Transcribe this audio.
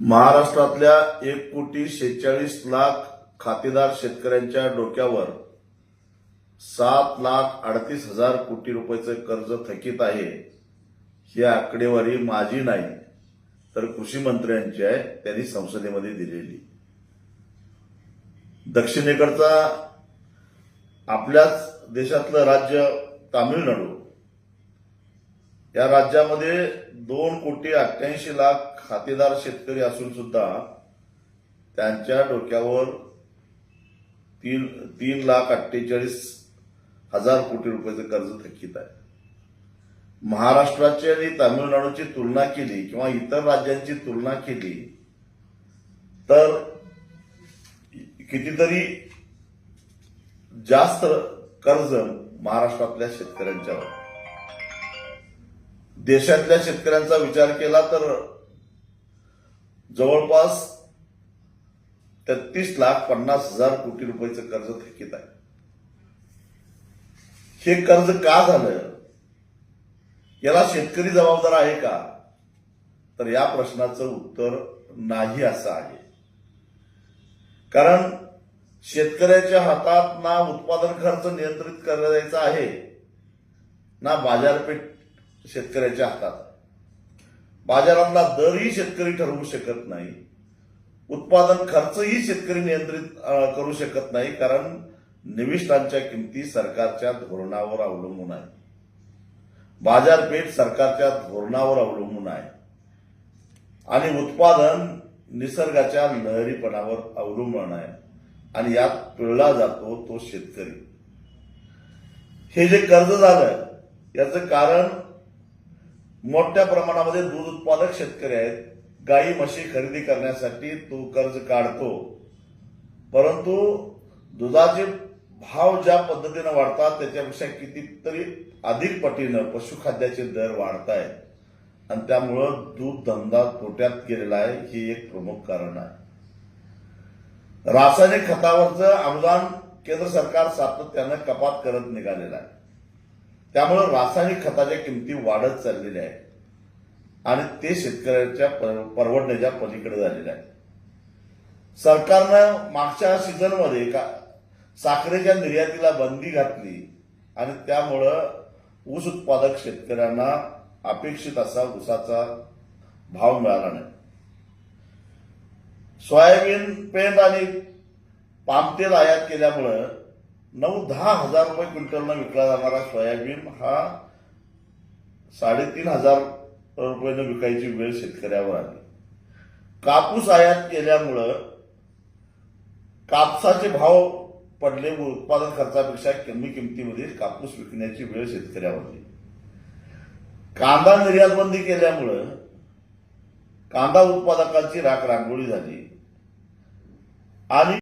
महाराष्ट्रातल्या एक कोटी शेहेचाळीस लाख खातेदार शेतकऱ्यांच्या डोक्यावर सात लाख अडतीस हजार कोटी रुपयाचं कर्ज थकीत आहे. ही आकडेवारी माझी नाही तर कृषी मंत्र्यांची आहे त्यांनी संसदेमध्ये दिलेली. दक्षिणेकडचा आपल्याच देशातलं राज्य तामिळनाडू. या राज्यामध्ये दोन कोटी अठ्ठ्याऐंशी लाख खातेदार शेतकरी असून सुद्धा त्यांच्या डोक्यावर तीन तीन लाख अठ्ठेचाळीस हजार कोटी रुपयाचं कर्ज थकीत आहे. महाराष्ट्राची आणि तामिळनाडूची तुलना केली किंवा इतर राज्यांची तुलना केली तर कितीतरी जास्त कर्ज महाराष्ट्रातल्या शेतकऱ्यांच्यावर. देशातल्या शेतकऱ्यांचा विचार केला तर जवळपास तेहतीस लाख पन्नास हजार कोटी रुपयाचं कर्ज थकीत आहे. हे कर्ज का झालं? याला शेतकरी जबाबदार आहे का? तर या प्रश्नाचं उत्तर नाही असं आहे. कारण शेतकऱ्याच्या हातात ना उत्पादन खर्च नियंत्रित करायचा आहे ना बाजारपेठ शेतकऱ्याच्या हातात. बाजारातला दरही शेतकरी ठरवू शकत नाही. उत्पादन खर्चही शेतकरी नियंत्रित करू शकत नाही कारण निविष्ठांच्या किमती सरकारच्या धोरणावर अवलंबून आहे. बाजारपेठ सरकारच्या धोरणावर अवलंबून आहे. आणि उत्पादन निसर्गाच्या लहरीपणावर अवलंबून आहे आणि यात पिळला जातो तो शेतकरी. हे जे कर्ज झालं याचं कारण मोठ्या प्रमाणामध्ये दूध उत्पादक शेतकरी आहेत. गाई म्हशी खरेदी करण्यासाठी तो कर्ज काढतो. परंतु दुधाचे भाव ज्या पद्धतीनं वाढतात त्याच्यापेक्षा कितीतरी अधिक पटीनं पशुखाद्याचे दर वाढत आहेत आणि त्यामुळं दूध धंदा तोट्यात गेलेला आहे हे एक प्रमुख कारण आहे. रासायनिक खतावरचं अनुदान केंद्र सरकार सातत्यानं कपात करत निघालेलं आहे. त्यामुळं रासायनिक खताच्या किमती वाढत चाललेल्या आहेत. आणि ते शेतकऱ्याच्या परवडण्याच्या पलीकडे झालेल्या आहेत सरकारनं मागच्या सीझनमध्ये का साखरेच्या निर्यातीला बंदी घातली आणि त्यामुळं ऊस उत्पादक शेतकऱ्यांना अपेक्षित असा ऊसाचा भाव मिळाला नाही. सोयाबीन पेंड आणि पामतेल आयात केल्यामुळं नऊ दहा हजार रुपये क्विंटलनं विकला जाणारा सोयाबीन हा साडेतीन हजार रुपयानं विकायची वेळ शेतकऱ्यावर आली. कापूस आयात केल्यामुळं कापसाचे भाव पडले व उत्पादन खर्चापेक्षा कमी किमतीमध्ये कापूस विकण्याची वेळ शेतकऱ्यावर आली. कांदा निर्यात बंदी केल्यामुळं कांदा उत्पादकांची राख रांगोळी झाली. आणि